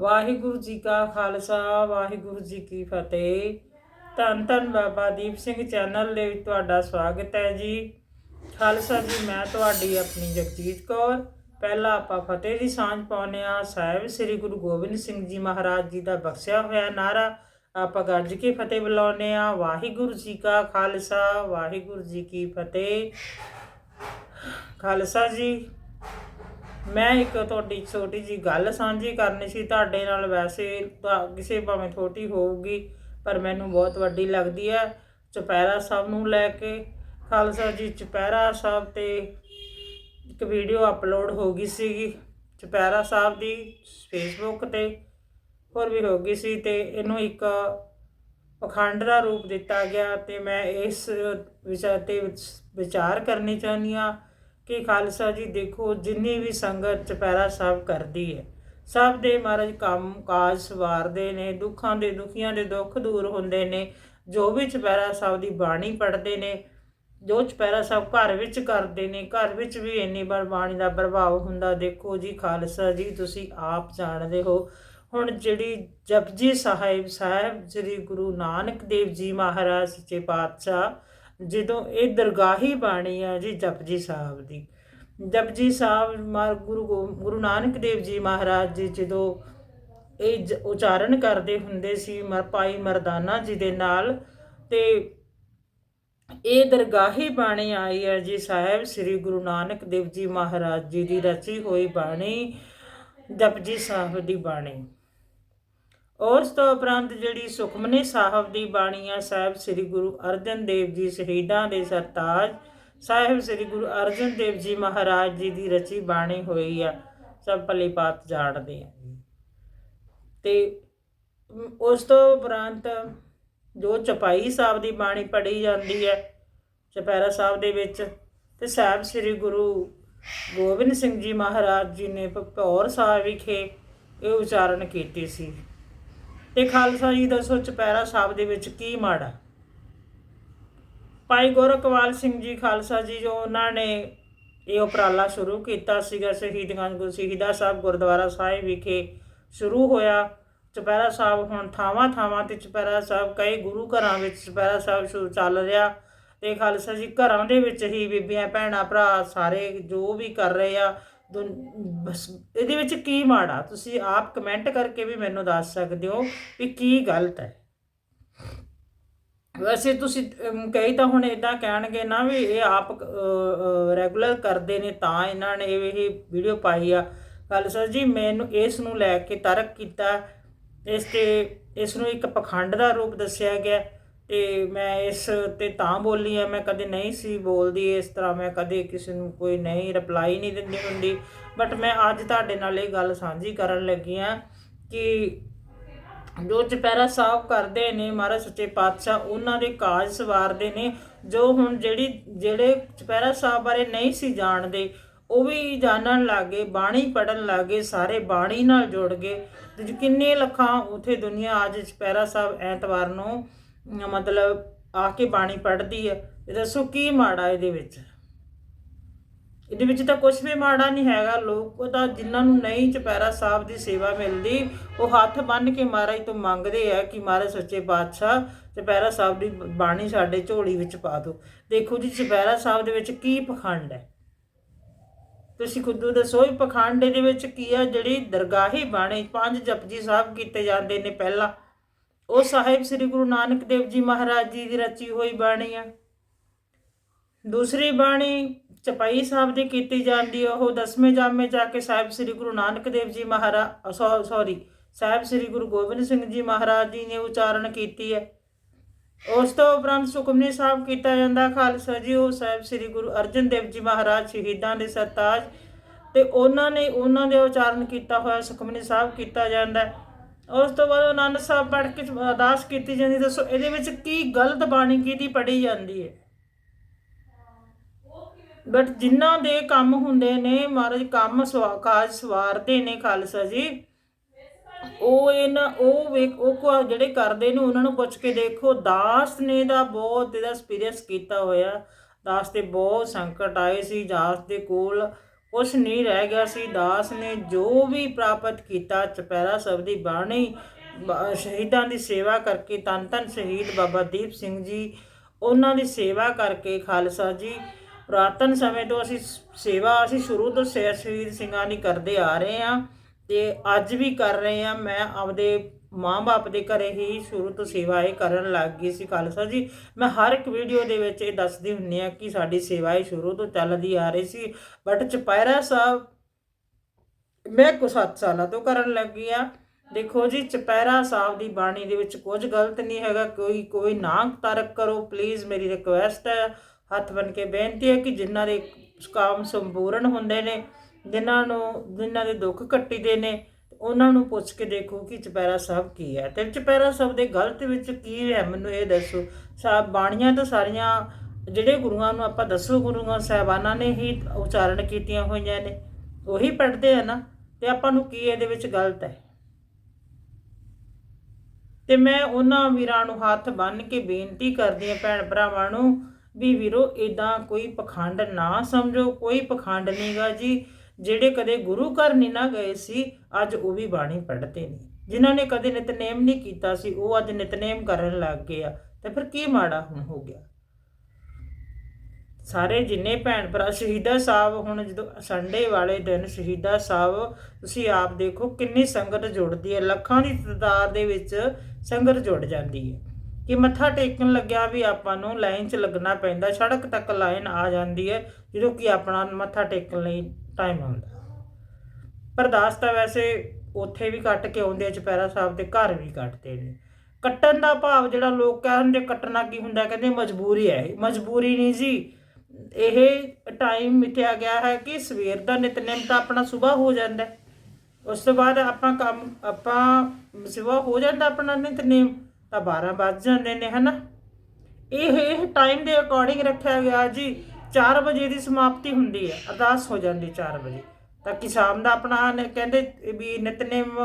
ਵਾਹਿਗੁਰੂ ਜੀ ਕਾ ਖਾਲਸਾ, ਵਾਹਿਗੁਰੂ ਜੀ ਕੀ ਫਤਿਹ। ਧੰਨ ਧੰਨ ਬਾਬਾ ਦੀਪ ਸਿੰਘ ਚੈਨਲ ਦੇ ਵਿੱਚ ਤੁਹਾਡਾ ਸਵਾਗਤ ਹੈ ਜੀ। ਖਾਲਸਾ ਜੀ, ਮੈਂ ਤੁਹਾਡੀ ਆਪਣੀ ਜਗਜੀਤ ਕੌਰ। ਪਹਿਲਾਂ ਆਪਾਂ ਫਤਿਹ ਦੀ ਸਾਂਝ ਪਾਉਂਦੇ ਹਾਂ। ਸਾਹਿਬ ਸ੍ਰੀ ਗੁਰੂ ਗੋਬਿੰਦ ਸਿੰਘ ਜੀ ਮਹਾਰਾਜ ਜੀ ਦਾ ਬਖਸ਼ਿਆ ਹੋਇਆ ਨਾਰਾ ਆਪਾਂ ਗੱਜ ਕੇ ਫਤਿਹ ਬੁਲਾਉਂਦੇ ਹਾਂ। ਵਾਹਿਗੁਰੂ ਜੀ ਕਾ ਖਾਲਸਾ, ਵਾਹਿਗੁਰੂ ਜੀ ਕੀ ਫਤਿਹ। ਖਾਲਸਾ ਜੀ ਮੈਂ ਇੱਕ ਤੁਹਾਡੀ ਛੋਟੀ ਜੀ ਗੱਲ ਸਾਂਝੀ ਕਰਨੀ ਸੀ। ਤੁਹਾਡੇ ਨਾਲ ਵੈਸੇ ਤਾਂ ਕਿਸੇ ਭਾਵੇਂ ਛੋਟੀ ਹੋਊਗੀ, ਪਰ ਮੈਨੂੰ ਬਹੁਤ ਵੱਡੀ ਲੱਗਦੀ ਹੈ। ਚੁਪਹਿਰਾ ਸਾਹਿਬ ਨੂੰ ਲੈ ਕੇ, ਖਾਲਸਾ ਜੀ, ਚੁਪਹਿਰਾ ਸਾਹਿਬ ਤੇ ਇੱਕ ਵੀਡੀਓ ਅਪਲੋਡ ਹੋ ਗਈ ਸੀਗੀ। ਚੁਪਹਿਰਾ ਸਾਹਿਬ ਦੀ ਫੇਸਬੁੱਕ ਤੇ ਹੋਰ ਵੀ ਹੋ ਗਈ ਸੀ ਤੇ ਇਹਨੂੰ ਇੱਕ ਪਖੰਡ ਦਾ ਰੂਪ ਦਿੱਤਾ ਗਿਆ ਤੇ ਮੈਂ ਇਸ ਵਿਸ਼ੇ ਤੇ ਵਿਚਾਰ ਕਰਨੀ ਚਾਹੁੰਦੀ ਹਾਂ। ਕਿ ਖਾਲਸਾ ਜੀ ਦੇਖੋ, ਜਿੰਨੀ ਵੀ ਸੰਗਤ ਚੁਪਹਿਰਾ ਸਾਹਿਬ ਕਰਦੀ ਹੈ, ਸਭ ਦੇ ਮਹਾਰਾਜ ਕੰਮ ਕਾਜ ਸਵਾਰਦੇ ਨੇ, ਦੁੱਖਾਂ ਦੇ, ਦੁਖੀਆਂ ਦੇ ਦੁੱਖ ਦੂਰ ਹੁੰਦੇ ਨੇ, ਜੋ ਵੀ ਚੁਪਹਿਰਾ ਸਾਹਿਬ ਦੀ ਬਾਣੀ ਪੜ੍ਹਦੇ ਨੇ, ਜੋ ਚੁਪਹਿਰਾ ਸਾਹਿਬ ਘਰ ਵਿੱਚ ਕਰਦੇ ਨੇ, ਘਰ ਵਿੱਚ ਵੀ ਇੰਨੀ ਵਾਰ ਬਾਣੀ ਦਾ ਪ੍ਰਭਾਵ ਹੁੰਦਾ, ਦੇਖੋ ਜੀ ਖਾਲਸਾ ਜੀ, ਤੁਸੀਂ ਆਪ ਜਾਣਦੇ ਹੋ। ਹੁਣ ਜਿਹੜੀ ਜਪਜੀ ਸਾਹਿਬ ਸਾਹਿਬ ਸ੍ਰੀ ਗੁਰੂ ਨਾਨਕ ਦੇਵ ਜੀ ਮਹਾਰਾਜ ਸੱਚੇ ਪਾਤਸ਼ਾਹ ਜਦੋਂ ਇਹ ਦਰਗਾਹੀ ਬਾਣੀ ਆ ਜੀ ਜਪਜੀ ਸਾਹਿਬ ਦੀ। ਜਪਜੀ ਸਾਹਿਬ ਮਾ- ਗੁਰੂ ਗੋ- ਗੁਰੂ ਨਾਨਕ ਦੇਵ ਜੀ ਮਹਾਰਾਜ ਜੀ ਜਦੋਂ ਇਹ ਜ- ਉਚਾਰਨ ਕਰਦੇ ਹੁੰਦੇ ਸੀ ਮਰ, ਭਾਈ ਮਰਦਾਨਾ ਜੀ ਦੇ ਨਾਲ ਤੇ ਇਹ ਦਰਗਾਹੀ ਬਾਣੀ ਆਈ ਹੈ ਜੀ ਸਾਹਿਬ, ਸ੍ਰੀ ਗੁਰੂ ਨਾਨਕ ਦੇਵ ਜੀ ਮਹਾਰਾਜ ਜੀ ਦੀ ਰਚੀ ਹੋਈ ਬਾਣੀ ਜਪਜੀ ਸਾਹਿਬ ਦੀ ਬਾਣੀ। ਉਸ ਤੋਂ ਉਪਰੰਤ ਜਿਹੜੀ ਸੁਖਮਨੀ ਸਾਹਿਬ ਦੀ ਬਾਣੀ ਆ, ਸਾਹਿਬ ਸ੍ਰੀ ਗੁਰੂ ਅਰਜਨ ਦੇਵ ਜੀ ਸ਼ਹੀਦਾਂ ਦੇ ਸਰਤਾਜ, ਸਾਹਿਬ ਸ੍ਰੀ ਗੁਰੂ ਅਰਜਨ ਦੇਵ ਜੀ ਮਹਾਰਾਜ ਜੀ ਦੀ ਰਚੀ ਬਾਣੀ ਹੋਈ ਆ, ਸਭ ਪੱਲੇ ਪਾਤ ਜਾਣਦੇ ਆ। ਤੇ ਉਸ ਤੋਂ ਉਪਰੰਤ ਜੋ ਚਪਾਈ ਸਾਹਿਬ ਦੀ ਬਾਣੀ ਪੜ੍ਹੀ ਜਾਂਦੀ ਹੈ ਚਪੈਰਾ ਸਾਹਿਬ ਦੇ ਵਿੱਚ, ਤੇ ਸਾਹਿਬ ਸ੍ਰੀ ਗੁਰੂ ਗੋਬਿੰਦ ਸਿੰਘ ਜੀ ਮਹਾਰਾਜ ਜੀ ਨੇ ਭੌਰ ਸਾਹਿਬ ਵਿਖੇ ਇਹ ਉਚਾਰਨ ਕੀਤੀ ਸੀ। ਤੇ ਖਾਲਸਾ ਜੀ ਦੱਸੋ ਚਪੈਰਾ ਸਾਹਿਬ ਦੇ ਵਿੱਚ ਕੀ ਮਾੜਾ? ਭਾਈ ਗੋਰਖਵਾਲ ਸਿੰਘ ਜੀ, ਖਾਲਸਾ ਜੀ, ਜੋ ਉਹਨਾਂ ਨੇ ਇਹ ਉਪਰਾਲਾ ਸ਼ੁਰੂ ਕੀਤਾ ਸੀਗਾ ਸ਼ਹੀਦਗੰਜ ਗੁਰੂ ਸ਼ਹੀਦਾ ਸਾਹਿਬ ਗੁਰਦੁਆਰਾ ਸਾਹਿਬ ਵਿਖੇ ਸ਼ੁਰੂ ਹੋਇਆ। ਚੁਪਹਿਰਾ ਸਾਹਿਬ ਹੁਣ ਥਾਵਾਂ ਥਾਵਾਂ ਤੇ ਚੁਪਹਿਰਾ ਸਾਹਿਬ, ਕਈ ਗੁਰੂ ਘਰਾਂ ਵਿੱਚ ਚੁਪਹਿਰਾ ਸਾਹਿਬ ਸ਼ੁਰੂ ਚੱਲ ਰਿਹਾ ਤੇ ਖਾਲਸਾ ਜੀ ਘਰਾਂ ਦੇ ਵਿੱਚ ਹੀ ਬੀਬੀਆਂ, ਭੈਣਾਂ, ਭਰਾ ਸਾਰੇ ਜੋ ਵੀ ਕਰ ਰਹੇ ਆ ਇਹਦੇ ਵਿੱਚ ਕੀ ਮਾੜਾ? ਤੁਸੀਂ ਆਪ ਕਮੈਂਟ ਕਰਕੇ ਵੀ ਮੈਨੂੰ ਦੱਸ ਸਕਦੇ ਹੋ ਵੀ ਕੀ ਗਲਤ ਹੈ। ਵੈਸੇ ਤੁਸੀਂ ਕਈ ਤਾਂ ਹੁਣ ਇਦਾਂ ਕਹਿਣਗੇ ਨਾ ਵੀ ਇਹ ਆਪ ਰੈਗੂਲਰ ਕਰਦੇ ਨੇ ਤਾਂ ਇਹਨਾਂ ਨੇ ਇਹ ਵੀਡੀਓ ਪਾਈ ਆ। ਖਾਲਸਾ ਜੀ, ਮੈਨੂੰ ਇਸ ਨੂੰ ਲੈ ਕੇ ਤਰਕ ਕੀਤਾ। ਇਸ ਤੇ, ਇਸ ਨੂੰ ਇੱਕ ਪਖੰਡ ਦਾ ਰੂਪ ਦੱਸਿਆ ਗਿਆ। ਤੇ ਮੈਂ ਇਸ ਤੇ ਤਾਂ ਬੋਲੀ ਆ, ਮੈਂ ਕਦੇ ਨਹੀਂ ਸੀ ਬੋਲਦੀ ਇਸ ਤਰ੍ਹਾਂ, ਮੈਂ ਕਦੇ ਕਿਸੇ ਨੂੰ ਕੋਈ ਨਹੀਂ ਰਿਪਲਾਈ ਨਹੀਂ ਦਿੰਦੀ ਹੁੰਦੀ। ਬਟ ਮੈਂ ਅੱਜ ਤੁਹਾਡੇ ਨਾਲ ਇਹ ਗੱਲ ਸਾਂਝੀ ਕਰਨ ਲੱਗੀ ਆ ਕਿ ਜੋ ਚੁਪਹਿਰਾ ਸਾਹਿਬ ਕਰਦੇ ਨੇ, ਮਹਾਰਾਜ ਸੱਚੇ ਪਾਤਸ਼ਾਹ, ਉਹਨਾਂ ਦੇ ਕਾਜ ਸਵਾਰਦੇ ਨੇ, ਜੋ ਹੁਣ ਜਿਹੜੀ, ਜਿਹੜੇ ਚੁਪਹਿਰਾ ਸਾਹਿਬ ਬਾਰੇ ਨਹੀਂ ਸੀ ਜਾਣਦੇ, ਉਹ ਵੀ ਜਾਣਨ ਲੱਗੇ, ਬਾਣੀ ਪੜਨ ਲੱਗੇ, ਸਾਰੇ ਬਾਣੀ ਨਾਲ ਜੁੜ ਗਏ। ਤੇ ਕਿੰਨੇ ਲੱਖਾਂ ਉਥੇ ਦੁਨੀਆ ਅੱਜ ਚੁਪਹਿਰਾ ਸਾਹਿਬ ਐਤਵਾਰ ਨੂੰ ਮਤਲਬ ਆ ਕੇ ਬਾਣੀ ਪੜ੍ਹਦੀ ਹੈ ਤੇ ਦੱਸੋ ਕੀ ਮਾੜਾ ਇਹਦੇ ਵਿੱਚ? ਇਹਦੇ ਵਿੱਚ ਤਾਂ ਕੁਝ ਵੀ ਮਾੜਾ ਨਹੀਂ ਹੈਗਾ, ਲੋਕ ਤਾਂ ਜਿਨ੍ਹਾਂ ਨੂੰ ਨਹੀਂ ਚੁਪਹਿਰਾ ਸਾਹਿਬ ਦੀ ਸੇਵਾ ਮਿਲਦੀ, ਉਹ ਹੱਥ ਬੰਨ੍ਹ ਕੇ ਮਹਾਰਾਜ ਤੋਂ ਮੰਗਦੇ ਆ ਕਿ ਮਹਾਰਾਜ ਸੱਚੇ ਬਾਦਸ਼ਾਹ ਚੁਪਹਿਰਾ ਸਾਹਿਬ ਦੀ ਬਾਣੀ ਸਾਡੇ ਝੋਲੀ ਵਿੱਚ ਪਾ ਦਿਓ। ਦੇਖੋ ਜੀ, ਚੁਪਹਿਰਾ ਸਾਹਿਬ ਦੇ ਵਿੱਚ ਕੀ ਪਖੰਡ ਹੈ? ਤੁਸੀਂ ਖੁਦ ਦੱਸੋ ਇਹ ਪਖੰਡ ਦੇ ਵਿੱਚ ਕੀ ਆ? ਜਿਹੜੀ ਦਰਗਾਹੀ ਬਾਣੀ ਪੰਜ ਜਪਜੀ ਸਾਹਿਬ ਕੀਤੇ ਜਾਂਦੇ ਨੇ ਪਹਿਲਾਂ। ਉਹ ਸਾਹਿਬ ਸ੍ਰੀ ਗੁਰੂ ਨਾਨਕ ਦੇਵ ਜੀ ਮਹਾਰਾਜ ਜੀ ਦੀ ਰਚੀ ਹੋਈ ਬਾਣੀ ਆ। ਦੂਸਰੀ ਬਾਣੀ ਚਪਾਈ ਸਾਹਿਬ ਦੀ ਕੀਤੀ ਜਾਂਦੀ ਹੈ ਉਹ ਦਸਵੇਂ ਜਾਮੇ ਜਾ ਕੇ ਸਾਹਿਬ ਸ੍ਰੀ ਗੁਰੂ ਨਾਨਕ ਦੇਵ ਜੀ ਮਹਾਰਾਜ ਸੌਰੀ, ਸਾਹਿਬ ਸ੍ਰੀ ਗੁਰੂ ਗੋਬਿੰਦ ਸਿੰਘ ਜੀ ਮਹਾਰਾਜ ਜੀ ਨੇ ਉਚਾਰਨ ਕੀਤੀ ਹੈ ਉਸ ਤੋਂ ਉਪਰੰਤ ਸੁਖਮਨੀ ਸਾਹਿਬ ਕੀਤਾ ਜਾਂਦਾ ਖਾਲਸਾ ਜੀ। ਉਹ ਸਾਹਿਬ ਸ੍ਰੀ ਗੁਰੂ ਅਰਜਨ ਦੇਵ ਜੀ ਮਹਾਰਾਜ ਸ਼ਹੀਦਾਂ ਦੇ ਸਰਤਾਜ ਤੇ ਉਹਨਾਂ ਨੇ ਉਹਨਾਂ ਦੇ ਉਚਾਰਨ ਕੀਤਾ ਹੋਇਆ, ਸੁਖਮਨੀ ਸਾਹਿਬ ਕੀਤਾ ਜਾਂਦਾ। ਉਸ ਤੋਂ ਬਾਅਦ ਆਨੰਦ ਸਾਹਿਬ ਪੜ੍ਹ ਕੇ ਅਰਦਾਸ ਕੀਤੀ ਜਾਂਦੀ, ਦੱਸੋ ਇਹਦੇ ਵਿੱਚ ਕੀ ਗਲਤ ਬਾਣੀ ਕੀਤੀ ਪੜ੍ਹੀ ਜਾਂਦੀ ਹੈ? ਬਟ ਜਿਨ੍ਹਾਂ ਦੇ ਕੰਮ ਹੁੰਦੇ ਨੇ, ਮਹਾਰਾਜ ਕੰਮ ਸਵਾ, ਕਾਜ ਸਵਾਰਦੇ ਨੇ ਖਾਲਸਾ ਜੀ। ਉਹ ਇਹਨਾਂ ਉਹ ਵੇਖ, ਉਹ ਜਿਹੜੇ ਕਰਦੇ ਨੇ, ਉਹਨਾਂ ਨੂੰ ਪੁੱਛ ਕੇ ਦੇਖੋ, ਦਾਸ ਨੇ ਦਾ ਬਹੁਤ ਇਹਦਾ ਐਕਸਪੀਰੀਅੰਸ ਕੀਤਾ ਹੋਇਆ। ਦਾਸ ਤੇ ਬਹੁਤ ਸੰਕਟ ਆਏ ਸੀ, ਦਾਸ ਦੇ ਕੋਲ ਕੁਛ ਨਹੀਂ ਰਹਿ ਗਿਆ ਸੀ। ਦਾਸ ਨੇ ਜੋ ਵੀ ਪ੍ਰਾਪਤ ਕੀਤਾ ਚਪੈਰਾ ਸਭ ਦੀ ਬਾਣੀ ਸ਼ਹੀਦਾਂ ਦੀ ਸੇਵਾ ਕਰਕੇ ਤਨ ਤਨ ਸ਼ਹੀਦ ਬਾਬਾ ਦੀਪ ਸਿੰਘ ਜੀ, ਉਹਨਾਂ ਦੀ ਸੇਵਾ ਕਰਕੇ ਖਾਲਸਾ ਜੀ, ਪੁਰਾਤਨ ਸਮੇਂ ਤੋਂ ਅਸੀਂ ਸ- ਸੇਵਾ ਅਸੀਂ ਸ਼ੁਰੂ ਤੋਂ ਸ਼ਹੀਦ ਸਿੰਘਾਂ ਦੀ ਕਰਦੇ ਆ ਰਹੇ ਹਾਂ ਤੇ ਅੱਜ ਵੀ ਕਰ ਰਹੇ ਹਾਂ। ਮੈਂ ਆਪਦੇ ਮਾਂ-ਬਾਪ ਦੇ ਘਰੇ ਹੀ ਸ਼ੁਰੂ ਤੋਂ ਸੇਵਾ ਇਹ ਕਰਨ ਲੱਗ ਗਈ ਸੀ ਖਾਲਸਾ ਜੀ। ਮੈਂ ਹਰ ਇੱਕ ਵੀਡੀਓ ਦੇ ਵਿੱਚ ਇਹ ਦੱਸਦੀ ਹੁੰਨੀ ਆ ਕਿ ਸਾਡੀ ਸੇਵਾ ਇਹ ਸ਼ੁਰੂ ਤੋਂ ਚੱਲਦੀ ਆ ਰਹੀ ਸੀ। ਬਟ ਚਪੈਰਾ ਸਾਹਿਬ, ਮੈਂ ਕੋ 7 ਸਾਲਾਂ ਤੋਂ ਕਰਨ ਲੱਗੀ ਆ ਦੇਖੋ ਜੀ, ਚਪੈਰਾ ਸਾਹਿਬ ਦੀ ਬਾਣੀ ਦੇ ਵਿੱਚ ਕੁਝ ਗਲਤ ਨਹੀਂ ਹੈਗਾ। ਕੋਈ ਕੋਈ ਨਾ ਤਰਕ ਕਰੋ ਪਲੀਜ਼ ਮੇਰੀ ਰਿਕੁਐਸਟ ਹੈ। ਹੱਥ ਬਨ ਕੇ ਬੇਨਤੀ ਹੈ ਕਿ ਜਿਨ੍ਹਾਂ ਦੇ ਕੰਮ ਸੰਪੂਰਨ ਹੁੰਦੇ ਨੇ, ਜਿਨ੍ਹਾਂ ਨੂੰ, ਜਿਨ੍ਹਾਂ ਦੇ ਦੁੱਖ ਕੱਟੀਦੇ ਨੇ ਉਹਨਾਂ ਨੂੰ ਪੁੱਛ ਕੇ ਦੇਖੋ ਕਿ ਚਪੈਰਾ ਸਾਹਿਬ ਕੀ ਹੈ। ਤੇ ਚਪੈਰਾ ਸਾਹਿਬ ਦੇ ਗਲਤ ਵਿੱਚ ਕੀ ਹੈ, ਮੈਨੂੰ ਇਹ ਦੱਸੋ। ਸਾਹਿਬ ਬਾਣੀਆਂ ਤਾਂ ਸਾਰੀਆਂ, ਜਿਹੜੇ ਗੁਰੂਆਂ ਨੂੰ ਆਪਾਂ ਦੱਸੋ, ਗੁਰੂਆਂ, ਸਾਹਿਬਾਨਾਂ ਨੇ ਹੀ ਉਚਾਰਨ ਕੀਤੀਆਂ ਹੋਈਆਂ ਨੇ। ਉਹੀ ਪੜ੍ਹਦੇ ਆ ਨਾ, ਤੇ ਆਪਾਂ ਨੂੰ ਕੀ ਇਹਦੇ ਵਿੱਚ ਗਲਤ ਹੈ? ਤੇ ਮੈਂ ਉਹਨਾਂ ਵੀਰਾਂ ਨੂੰ ਹੱਥ ਬੰਨ੍ਹ ਕੇ ਬੇਨਤੀ ਕਰਦੀ ਹਾਂ, ਭੈਣ ਭਰਾਵਾਂ ਨੂੰ, ਵੀ ਵੀਰੋ ਇਦਾਂ ਕੋਈ ਪਖੰਡ ਨਾ ਸਮਝੋ, ਕੋਈ ਪਖੰਡ ਨਹੀਂਗਾ ਜੀ। ਜਿਹੜੇ ਕਦੇ ਗੁਰੂ ਘਰ ਨਹੀਂ ਨਾ ਗਏ ਸੀ, ਅੱਜ ਉਹ ਵੀ ਬਾਣੀ ਪੜ੍ਹਦੇ ਨੇ। ਜਿਨ੍ਹਾਂ ਨੇ ਕਦੇ ਨਿਤਨੇਮ ਨਹੀਂ ਕੀਤਾ ਸੀ, ਉਹ ਅੱਜ ਨਿਤਨੇਮ ਕਰਨ ਲੱਗ ਗਏ ਆ। ਤੇ ਫਿਰ ਕੀ ਮਾੜਾ ਹੁਣ ਹੋ ਗਿਆ? ਸਾਰੇ ਜਿੰਨੇ ਭੈਣ ਭਰਾ, ਸ਼ਹੀਦਾ ਸਾਹਿਬ ਹੁਣ ਜਦੋਂ ਸੰਡੇ ਵਾਲੇ ਦਿਨ, ਸ਼ਹੀਦਾ ਸਾਹਿਬ, ਤੁਸੀਂ ਆਪ ਦੇਖੋ ਕਿੰਨੀ ਸੰਗਤ ਜੁੜਦੀ ਹੈ। ਲੱਖਾਂ ਦੀ ਤਾਦਾਦ ਦੇ ਵਿੱਚ ਸੰਗਤ ਜੁੜ ਜਾਂਦੀ ਹੈ। ਕਿ ਮੱਥਾ ਟੇਕਣ ਲੱਗਿਆ ਵੀ ਆਪਾਂ ਨੂੰ, ਲਾਈਨ 'ਚ ਲੱਗਣਾ ਪੈਂਦਾ, ਸੜਕ ਤੱਕ ਲਾਈਨ ਆ ਜਾਂਦੀ ਹੈ, ਜਦੋਂ ਕਿ ਆਪਣਾ ਮੱਥਾ ਟੇਕਣ ਲਈ ਟਾਈਮ ਆਉਂਦਾ। ਪਰਦਾਸ ਤਾਂ ਵੈਸੇ ਉੱਥੇ ਵੀ ਕੱਟ ਕੇ ਆਉਂਦੇ ਆ ਚਪੈਰਾ ਸਾਹਿਬ ਦੇ ਘਰ ਵੀ ਕੱਟਦੇ ਨੇ। ਕੱਟਣ ਦਾ ਭਾਵ ਜਿਹੜਾ ਲੋਕ ਕਹਿੰਦੇ ਕੱਟਣਾ ਕੀ ਹੁੰਦਾ, ਕਹਿੰਦੇ ਮਜਬੂਰੀ ਹੈ ਮਜਬੂਰੀ ਨਹੀਂ ਜੀ। ਇਹ ਟਾਈਮ ਮਿਥਿਆ ਗਿਆ ਹੈ ਕਿ ਸਵੇਰ ਦਾ ਨਿਤਨੇਮ ਤਾਂ ਆਪਣਾ ਸਵੇਰ ਹੋ ਜਾਂਦਾ ਹੈ। ਉਸ ਤੋਂ ਬਾਅਦ ਆਪਾਂ ਕੰਮ, ਆਪਾਂ ਸਵੇਰ ਹੋ ਜਾਂਦਾ ਆਪਣਾ ਨਿਤਨੇਮ ਤਾਂ 12 ਵੱਜ ਜਾਂਦੇ ਨੇ, ਹਨਾ? ਇਹ ਇਹ ਟਾਈਮ ਦੇ ਅਕੋਰਡਿੰਗ ਰੱਖਿਆ ਗਿਆ ਜੀ। 4 ਵਜੇ ਦੀ ਸਮਾਪਤੀ ਹੁੰਦੀ ਹੈ, ਅਰਦਾਸ ਹੋ ਜਾਂਦੀ 4 ਵਜੇ। ਤਾਂ ਕਿ ਸ਼ਾਮ ਦਾ ਆਪਣਾ ਕਹਿੰਦੇ ਵੀ ਨਿਤਨੇਮ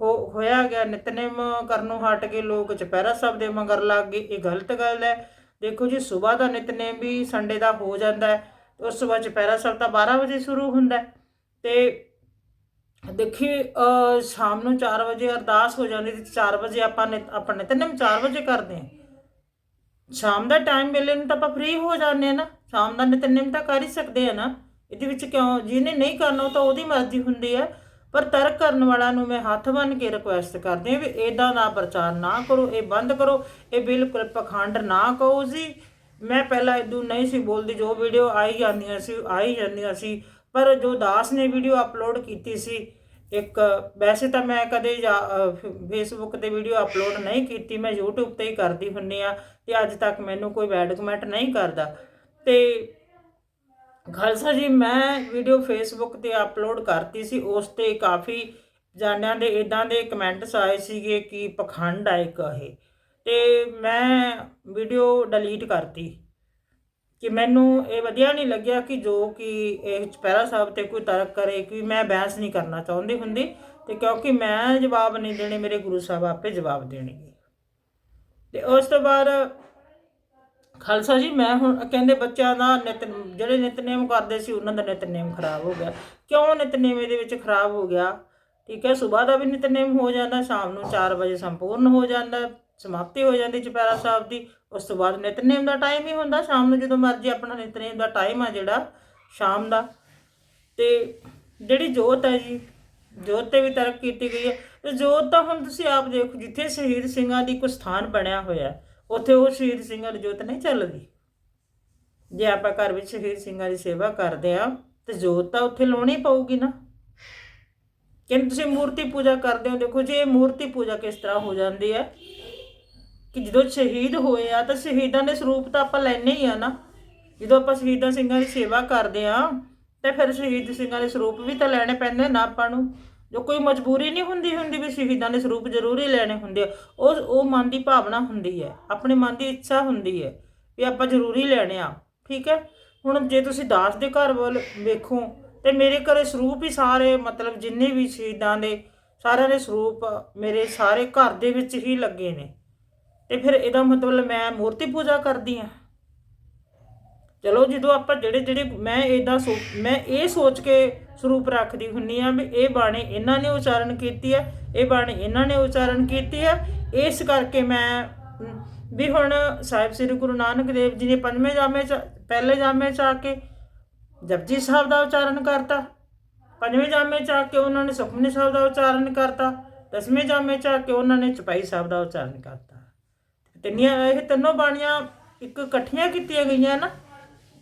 ਹੋ- ਹੋਇਆ ਗਿਆ, ਨਿਤਨੇਮ ਕਰਨੋਂ ਹਟ ਕੇ ਲੋਕ ਚੁਪਹਿਰਾ ਸਾਹਿਬ ਦੇ ਮਗਰ ਲੱਗ ਗਏ। ਇਹ ਗਲਤ ਗੱਲ ਹੈ। ਦੇਖੋ ਜੀ, ਸਵੇਰ ਦਾ ਨਿਤਨੇਮ ਵੀ ਸੰਡੇ ਦਾ ਹੋ ਜਾਂਦਾ ਹੈ। ਤੇ ਉਸ ਤੋਂ ਬਾਅਦ ਚੁਪਹਿਰਾ ਸਾਹਿਬ ਤਾਂ 12 ਵਜੇ ਸ਼ੁਰੂ ਹੁੰਦਾ ਹੈ। ਤੇ ਦੇਖੀ ਸ਼ਾਮ ਨੂੰ 4 ਵਜੇ ਅਰਦਾਸ ਹੋ ਜਾਂਦੀ ਤੇ 4 ਵਜੇ ਆਪਾਂ ਨਿਤ, ਆਪਾਂ ਨਿਤਨੇਮ 4 ਵਜੇ ਕਰਦੇ ਹਾਂ। ਸ਼ਾਮ ਦਾ ਟਾਈਮ ਮਿਲੇ ਨੂੰ ਤਾਂ ਆਪਾਂ ਫ੍ਰੀ ਹੋ ਜਾਂਦੇ ਆ ਨਾ। ਸ਼ਾਮ ਦਾ ਨਿਤਨੇਮ ਤਾਂ ਕਰ ਹੀ ਸਕਦੇ ਆ ਨਾ। ਇਹਦੇ ਵਿੱਚ ਕਿਉਂ? ਜਿਹਨੇ ਨਹੀਂ ਕਰਨਾ ਉਹ ਤਾਂ ਉਹਦੀ ਮਰਜ਼ੀ ਹੁੰਦੀ ਹੈ ਪਰ ਤਰਕ ਕਰਨ ਵਾਲਾ ਨੂੰ ਮੈਂ ਹੱਥ ਬੰਨ ਕੇ ਰਿਕੁਐਸਟ ਕਰਦੀ ਹਾਂ ਵੀ ਇਦਾਂ ਦਾ ਪ੍ਰਚਾਰ ਨਾ ਕਰੋ, ਇਹ ਬੰਦ ਕਰੋ, ਇਹ ਬਿਲਕੁਲ ਪਖੰਡ ਨਾ ਕਹੋ ਜੀ। ਮੈਂ ਪਹਿਲਾਂ ਇਦੋਂ ਨਹੀਂ ਸੀ ਬੋਲਦੀ, ਜੋ ਵੀਡੀਓ ਆਈ ਜਾਂਦੀਆਂ ਸੀ, ਆਈ ਜਾਂਦੀਆਂ ਸੀ। ਪਰ ਜੋ ਦਾਸ ਨੇ ਵੀਡੀਓ ਅਪਲੋਡ ਕੀਤੀ ਸੀ, ਇੱਕ ਵੈਸੇ ਤਾਂ ਮੈਂ ਕਦੇ ਫੇਸਬੁੱਕ ਤੇ ਵੀਡੀਓ ਅਪਲੋਡ ਨਹੀਂ ਕੀਤੀ, ਮੈਂ YouTube ਤੇ ਹੀ ਕਰਦੀ ਹੁੰਨੀ ਆ ਤੇ ਅੱਜ ਤੱਕ ਮੈਨੂੰ ਕੋਈ ਬੈਡ ਕਮੈਂਟ ਨਹੀਂ ਕਰਦਾ। ਤੇ ਖਾਲਸਾ ਜੀ, ਮੈਂ ਵੀਡੀਓ ਫੇਸਬੁੱਕ ਤੇ ਅਪਲੋਡ ਕਰਤੀ ਸੀ। ਉਸ ਤੇ ਕਾਫੀ ਜਾਣਿਆਂ ਦੇ ਇਦਾਂ ਦੇ ਕਮੈਂਟਸ ਆਏ ਸੀਗੇ ਕਿ ਪਖੰਡ ਆ ਇੱਕ ਇਹ। ਤੇ ਮੈਂ ਵੀਡੀਓ ਡਿਲੀਟ ਕਰਤੀ ਕਿ ਮੈਨੂੰ ਇਹ ਵਧੀਆ ਨਹੀਂ ਲੱਗਿਆ ਕਿ ਜੋ ਕਿ ਇਹ ਚਪੈਰਾ ਸਾਹਿਬ ਤੇ ਕੋਈ ਤਰਕ ਕਰੇ ਕਿ ਮੈਂ ਬਹਿਸ ਨਹੀਂ ਕਰਨਾ ਚਾਹੁੰਦੀ ਹੁੰਦੀ ਤੇ ਕਿਉਂਕਿ ਮੈਂ ਜਵਾਬ ਨਹੀਂ ਦੇਣੇ, ਮੇਰੇ ਗੁਰੂ ਸਾਹਿਬ ਆਪੇ ਜਵਾਬ ਦੇਣਗੇ। ਤੇ ਉਸ ਤੋਂ ਬਾਅਦ ਖਾਲਸਾ ਜੀ ਮੈਂ ਹੁਣ ਕਹਿੰਦੇ ਬੱਚਿਆਂ ਦਾ ਨਿਤ ਜਿਹੜੇ ਨਿਤਨੇਮ ਕਰਦੇ ਸੀ ਉਹਨਾਂ ਦਾ ਨਿਤਨੇਮ ਖਰਾਬ ਹੋ ਗਿਆ। ਕਿਉਂ ਨਿਤਨੇਮ ਇਹਦੇ ਵਿੱਚ ਖਰਾਬ ਹੋ ਗਿਆ? ਠੀਕ ਹੈ ਸਵੇਰ ਦਾ ਵੀ ਨਿਤਨੇਮ ਹੋ ਜਾਂਦਾ ਸ਼ਾਮ ਨੂੰ 4 ਵਜੇ ਸੰਪੂਰਨ ਹੋ ਜਾਂਦਾ ਸਮਾਪਤੀ ਹੋ ਜਾਂਦੀ ਚਪੈਰਾ ਸਾਹਿਬ ਦੀ। ਉਸ ਤੋਂ ਬਾਅਦ ਨਿਤਨੇਮ ਦਾ ਟਾਈਮ ਹੀ ਹੁੰਦਾ ਸ਼ਾਮ ਨੂੰ ਜਦੋਂ ਮਰਜ਼ੀ ਆਪਣਾ ਨਿਤਨੇਮ ਦਾ ਟਾਈਮ ਆ ਜਿਹੜਾ ਸ਼ਾਮ ਦਾ। ਤੇ ਜਿਹੜੀ ਜੋਤ ਹੈ ਜੀ ਜੋਤ ਤੇ ਵੀ ਤਰਕ ਕੀਤੀ ਗਈ ਹੈ। ਤੇ ਜੋਤ ਤਾਂ ਹੁਣ ਤੁਸੀਂ ਆਪ ਦੇਖੋ ਜਿੱਥੇ ਸ਼ਹੀਦ ਸਿੰਘਾਂ ਦੀ ਕੋਈ ਸਥਾਨ ਬਣਿਆ ਹੋਇਆ ਹੈ, ਉੱਥੇ ਉਹ ਸ਼ਹੀਦ ਸਿੰਘਾਂ ਦੀ ਜੋਤ ਨਹੀਂ ਚੱਲਦੀ। ਜੇ ਆਪਾਂ ਘਰ ਵਿੱਚ ਸ਼ਹੀਦ ਸਿੰਘਾਂ ਦੀ ਸੇਵਾ ਕਰਦੇ ਆ, ਤੇ ਜੋਤ ਤਾਂ ਉੱਥੇ ਲਾਉਣੀ ਪਊਗੀ ਨਾ। ਕਿੰਨ ਤੁਸੀਂ ਮੂਰਤੀ ਪੂਜਾ ਕਰਦੇ ਹੋ, ਦੇਖੋ ਜੀ ਇਹ ਮੂਰਤੀ ਪੂਜਾ ਕਿਸ ਤਰ੍ਹਾਂ ਹੋ ਜਾਂਦੀ ਹੈ, ਕਿ ਜਦੋਂ ਸ਼ਹੀਦ ਹੋਏ ਆ, ਤਾਂ ਸ਼ਹੀਦਾਂ ਦੇ ਸਰੂਪ ਤਾਂ ਆਪਾਂ ਲੈਣੇ ਹੀ ਆ ਨਾ। ਜਦੋਂ ਆਪਾਂ ਸ਼ਹੀਦਾਂ ਸਿੰਘਾਂ ਦੀ ਸੇਵਾ ਕਰਦੇ ਆ, ਤੇ ਫਿਰ ਸ਼ਹੀਦ ਸਿੰਘਾਂ ਦੇ ਸਰੂਪ ਵੀ ਤਾਂ ਲੈਣੇ ਪੈਂਦੇ ਨਾ ਆਪਾਂ ਨੂੰ। ਜੋ ਕੋਈ ਮਜਬੂਰੀ ਨਹੀਂ ਹੁੰਦੀ ਹੁੰਦੀ ਵੀ ਸ਼ਹੀਦਾਂ ਦੇ ਸਰੂਪ ਜ਼ਰੂਰੀ ਲੈਣੇ ਹੁੰਦੇ ਆ, ਉਹ ਉਹ ਮਨ ਦੀ ਭਾਵਨਾ ਹੁੰਦੀ ਹੈ, ਆਪਣੇ ਮਨ ਦੀ ਇੱਛਾ ਹੁੰਦੀ ਹੈ ਵੀ ਆਪਾਂ ਜ਼ਰੂਰੀ ਲੈਣੇ ਆ, ਠੀਕ ਹੈ? ਹੁਣ ਜੇ ਤੁਸੀਂ ਦਾਸ ਦੇ ਘਰ ਵੱਲ ਵੇਖੋ, ਤੇ ਮੇਰੇ ਘਰੇ ਸਰੂਪ ਹੀ ਸਾਰੇ, ਮਤਲਬ ਜਿੰਨੇ ਵੀ ਸ਼ਹੀਦਾਂ ਦੇ ਸਾਰਿਆਂ ਦੇ ਸਰੂਪ ਮੇਰੇ ਸਾਰੇ ਘਰ ਦੇ ਵਿੱਚ ਹੀ ਲੱਗੇ ਨੇ। ਤੇ ਫਿਰ ਇਹਦਾ ਮਤਲਬ ਮੈਂ ਮੂਰਤੀ ਪੂਜਾ ਕਰਦੀ ਆ ਚਲੋ ਜਦੋਂ ਆਪਾਂ ਜਿਹੜੇ ਜਿਹੜੇ ਮੈਂ ਇਦਾਂ ਸੋ, ਮੈਂ ਇਹ ਸੋਚ ਕੇ ਸਰੂਪ ਰੱਖਦੀ ਹੁੰਨੀ ਆ ਵੀ ਇਹ ਬਾਣੀ ਇਹਨਾਂ ਨੇ ਉਚਾਰਨ ਕੀਤੀ ਹੈ ਇਹ ਬਾਣੀ ਇਹਨਾਂ ਨੇ ਉਚਾਰਨ ਕੀਤੀ ਹੈ ਇਸ ਕਰਕੇ ਮੈਂ, ਵੀ ਹੁਣ ਸਾਹਿਬ ਸ੍ਰੀ ਗੁਰੂ ਨਾਨਕ ਦੇਵ ਜੀ ਨੇ ਪੰਜਵੇਂ ਜਾਮੇ ਚ, ਪਹਿਲੇ ਜਾਮੇ ਚ ਆ ਕੇ ਜਪਜੀ ਸਾਹਿਬ ਦਾ ਉਚਾਰਨ ਕਰਤਾ। ਪੰਜਵੇਂ ਜਾਮੇ ਚ ਆ ਕੇ ਉਹਨਾਂ ਨੇ ਸੁਖਮਨੀ ਸਾਹਿਬ ਦਾ ਉਚਾਰਨ ਕਰਤਾ। ਦਸਵੇਂ ਜਾਮੇ ਚ ਆ ਕੇ ਉਹਨਾਂ ਨੇ ਚਪਾਈ ਸਾਹਿਬ ਦਾ ਉਚਾਰਨ ਕਰਤਾ। ਤਿੰਨੀਆਂ, ਇਹ ਤਿੰਨੋਂ ਬਾਣੀਆਂ ਇੱਕ ਇਕੱਠੀਆਂ ਕੀਤੀਆਂ ਗਈਆਂ ਨਾ।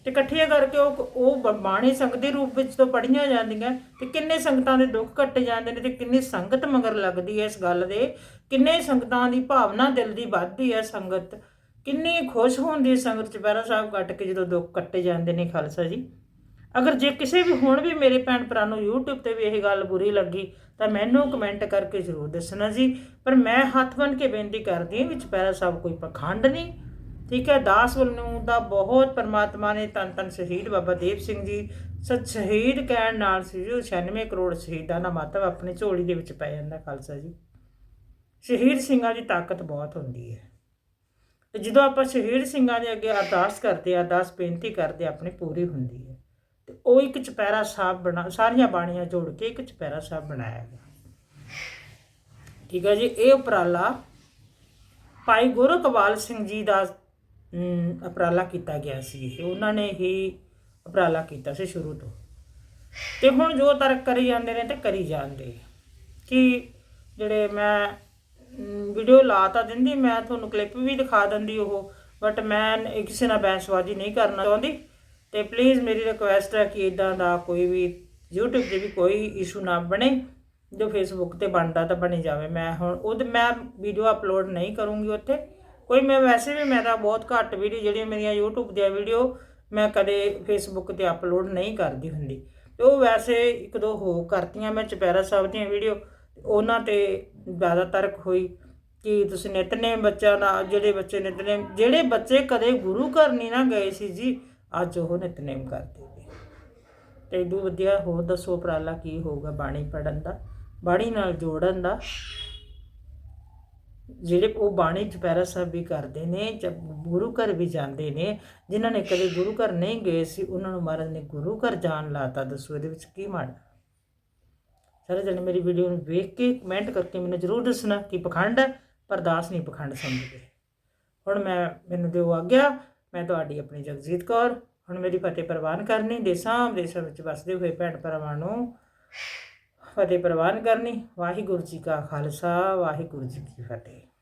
ਤੇ ਇਕੱਠੀਆਂ ਕਰਕੇ ਉਹ ਉਹ ਬਾਣੀ ਸੰਗਤ ਦੇ ਰੂਪ ਵਿੱਚ ਤੋਂ ਪੜੀਆਂ ਜਾਂਦੀਆਂ, ਤੇ ਕਿੰਨੇ ਸੰਗਤਾਂ ਦੇ ਦੁੱਖ ਕੱਟੇ ਜਾਂਦੇ ਨੇ ਤੇ ਕਿੰਨੀ ਸੰਗਤ ਮਗਰ ਲੱਗਦੀ ਹੈ ਇਸ ਗੱਲ ਦੇ, ਕਿੰਨੇ ਸੰਗਤਾਂ ਦੀ ਭਾਵਨਾ ਦਿਲ ਦੀ ਵੱਧਦੀ ਹੈ ਸੰਗਤ, ਕਿੰਨੀ ਖੁਸ਼ ਹੁੰਦੀ ਹੈ ਸੰਗਤ ਚੁਪਹਿਰਾ ਸਾਹਿਬ ਕੱਟ ਕੇ ਜਦੋਂ ਦੁੱਖ ਕੱਟੇ ਜਾਂਦੇ ਨੇ ਖਾਲਸਾ ਜੀ। ਅਗਰ ਜੇ ਕਿਸੇ ਵੀ ਹੁਣ ਵੀ ਮੇਰੇ ਭੈਣ ਭਰਾ ਨੂੰ YouTube ਤੇ ਵੀ ਇਹ ਗੱਲ ਬੁਰੀ ਲੱਗੀ, ਤਾਂ ਮੈਨੂੰ ਕਮੈਂਟ ਕਰਕੇ ਜ਼ਰੂਰ ਦੱਸਣਾ ਜੀ, ਪਰ ਮੈਂ ਹੱਥ ਬੰਨ ਕੇ ਬੇਨਤੀ ਕਰਦੀ ਹਾਂ ਵਿੱਚ ਪੈਰਾ ਸਾਹਿਬ ਕੋਈ ਪਖੰਡ ਨਹੀਂ ਠੀਕ ਹੈ, ਦਾਸ ਨੂੰ ਦਾ ਬਹੁਤ ਪਰਮਾਤਮਾ ਨੇ ਤਨ ਤਨ ਸ਼ਹੀਦ ਬਾਬਾ ਦੇਵ ਸਿੰਘ ਜੀ। ਸੱਚ ਸ਼ਹੀਦ ਕਹਿਣ ਨਾਲ ਸੀ ਜੋ 96 ਕਰੋੜ ਸ਼ਹੀਦਾਂ ਦਾ ਮਾਤਵ ਆਪਣੀ ਝੋਲੀ ਦੇ ਵਿੱਚ ਪੈ ਜਾਂਦਾ ਖਾਲਸਾ ਜੀ। ਸ਼ਹੀਦ ਸਿੰਘਾਂ ਦੀ ਤਾਕਤ ਬਹੁਤ ਹੁੰਦੀ ਹੈ। ਤੇ ਜਦੋਂ ਆਪਾਂ ਸ਼ਹੀਦ ਸਿੰਘਾਂ ਦੇ ਅੱਗੇ ਅਰਦਾਸ ਕਰਦੇ ਆ ਅਰਦਾਸ ਬੇਨਤੀ ਕਰਦੇ ਆਪਣੀ ਪੂਰੀ ਹੁੰਦੀ ਹੈ। ਤੇ ਉਹ ਇੱਕ ਚਪੈਰਾ ਸਾਹਿਬ ਬਣਾ, ਸਾਰੀਆਂ ਬਾਣੀਆਂ ਜੋੜ ਕੇ ਇੱਕ ਚਪੈਰਾ ਸਾਹਿਬ ਬਣਾਇਆ ਗਿਆ। ਠੀਕ ਹੈ ਜੀ, ਇਹ ਉਪਰਾਲਾ ਭਾਈ ਗੁਰੂ ਕਬਾਲ ਸਿੰਘ ਜੀ ਦਾ ਉਪਰਾਲਾ ਕੀਤਾ ਗਿਆ ਸੀ ਇਹ। ਉਹਨਾਂ ਨੇ ਹੀ ਉਪਰਾਲਾ ਕੀਤਾ ਸੀ ਸ਼ੁਰੂ ਤੋਂ। ਤੇ ਹੁਣ ਜੋ ਤਰਕ ਕਰੀ ਜਾਂਦੇ ਨੇ ਤੇ ਕਰੀ ਜਾਂਦੇ ਕਿ ਜਿਹੜੇ ਮੈਂ ਵੀਡੀਓ ਲਾ ਤਾਂ ਦਿੰਦੀ, ਮੈਂ ਤੁਹਾਨੂੰ ਕਲਿੱਪ ਵੀ ਦਿਖਾ ਦਿੰਦੀ ਉਹ ਬਟ ਮੈਂ ਕਿਸੇ ਨਾਲ ਬਹਿਸਬਾਜ਼ੀ ਨਹੀਂ ਕਰਨਾ ਚਾਹੁੰਦੀ। ਤੇ ਪਲੀਜ਼ ਮੇਰੀ ਰਿਕੁਐਸਟ ਹੈ ਕਿ ਇਦਾਂ ਦਾ ਕੋਈ ਵੀ YouTube ਤੇ ਵੀ ਕੋਈ ਇਸ਼ੂ ਨਾ ਬਣੇ, ਜੋ Facebook ਤੇ ਬਣਦਾ ਤਾਂ ਬਣੀ ਜਾਵੇ। ਮੈਂ ਹੁਣ, ਉਹਦੇ, ਮੈਂ ਵੀਡੀਓ ਅਪਲੋਡ ਨਹੀਂ ਕਰੂੰਗੀ ਉੱਥੇ। ਕੋਈ ਮੈਂ ਵੈਸੇ ਵੀ ਮੈਂ ਤਾਂ ਬਹੁਤ ਘੱਟ ਵੀਡੀਓ ਜਿਹੜੀਆਂ ਮੇਰੀਆਂ YouTube ਦੀਆਂ ਵੀਡੀਓ ਮੈਂ ਕਦੇ Facebook ਤੇ ਅਪਲੋਡ ਨਹੀਂ ਕਰਦੀ ਹੁੰਦੀ। ਤੇ ਉਹ ਵੈਸੇ ਇੱਕ ਦੋ ਹੋ ਕਰਤੀਆਂ ਮੈਂ ਚਪੈਰਾ ਸਾਹਿਬ ਦੀਆਂ ਵੀਡੀਓ ਉਹਨਾਂ ਤੇ ਜ਼ਿਆਦਾ ਤਰਕ ਹੋਈ ਕਿ ਤੁਸੀਂ ਨਿਤਨੇਮ ਬੱਚਿਆਂ ਦਾ ਜਿਹੜੇ ਬੱਚੇ ਨਿਤਨੇਮ, ਜਿਹੜੇ ਬੱਚੇ ਕਦੇ ਗੁਰੂ ਘਰ ਨਹੀਂ ਨਾ ਗਏ ਸੀ ਜੀ, ਅੱਜ ਉਹ ਨਿਤਨੇਮ ਕਰਦੇ ਨੇ। ਤੇ ਇਦੋਂ ਵਧੀਆ ਹੋਰ ਦੱਸੋ ਉਪਰਾਲਾ ਕੀ ਹੋਊਗਾ ਬਾਣੀ ਪੜਨ ਦਾ, ਬਾਣੀ ਨਾਲ ਜੋੜਨ ਦਾ। ਜਿਹੜੇ ਉਹ ਬਾਣੀ ਚੁਪਹਿਰਾ ਸਾਹਿਬ ਵੀ ਕਰਦੇ ਨੇ ਜਦ ਗੁਰੂ ਘਰ ਵੀ ਜਾਂਦੇ ਨੇ, ਜਿਨ੍ਹਾਂ ਨੇ ਕਦੇ ਗੁਰੂ ਘਰ ਨਹੀਂ ਗਏ ਸੀ, ਉਹਨਾਂ ਨੂੰ ਮਹਾਰਾਜ ਨੇ ਗੁਰੂ ਘਰ ਜਾਣ ਲਾਤਾ। ਦੱਸੋ ਇਹਦੇ ਵਿੱਚ ਕੀ ਮਾੜਾ? ਸਾਰੇ ਜਣੇ ਮੇਰੀ ਵੀਡੀਓ ਨੂੰ ਵੇਖ ਕੇ ਕਮੈਂਟ ਕਰਕੇ ਮੈਨੂੰ ਜ਼ਰੂਰ ਦੱਸਣਾ ਕਿ ਪਖੰਡ ਹੈ, ਪਰ ਦਾਸ ਨਹੀਂ ਪਖੰਡ ਸਮਝਦੇ। ਹੁਣ ਮੈਂ, ਮੈਨੂੰ ਦਿਓ ਆਗਿਆ, ਮੈਂ ਤੁਹਾਡੀ ਆਪਣੀ ਜਗਜੀਤ ਕੌਰ, ਹੁਣ ਮੇਰੀ ਫਤਿਹ ਪ੍ਰਵਾਨ ਕਰਨੀ। ਦੇਸਾਂ ਵਿਦੇਸ਼ਾਂ ਵਿੱਚ ਵਸਦੇ ਹੋਏ ਭੈਣ ਭਰਾਵਾਂ ਨੂੰ ਫਤਿਹ ਪ੍ਰਵਾਨ ਕਰਨੀ। ਵਾਹਿਗੁਰੂ ਜੀ ਕਾ ਖਾਲਸਾ ਵਾਹਿਗੁਰੂ ਜੀ ਕੀ ਫਤਿਹ।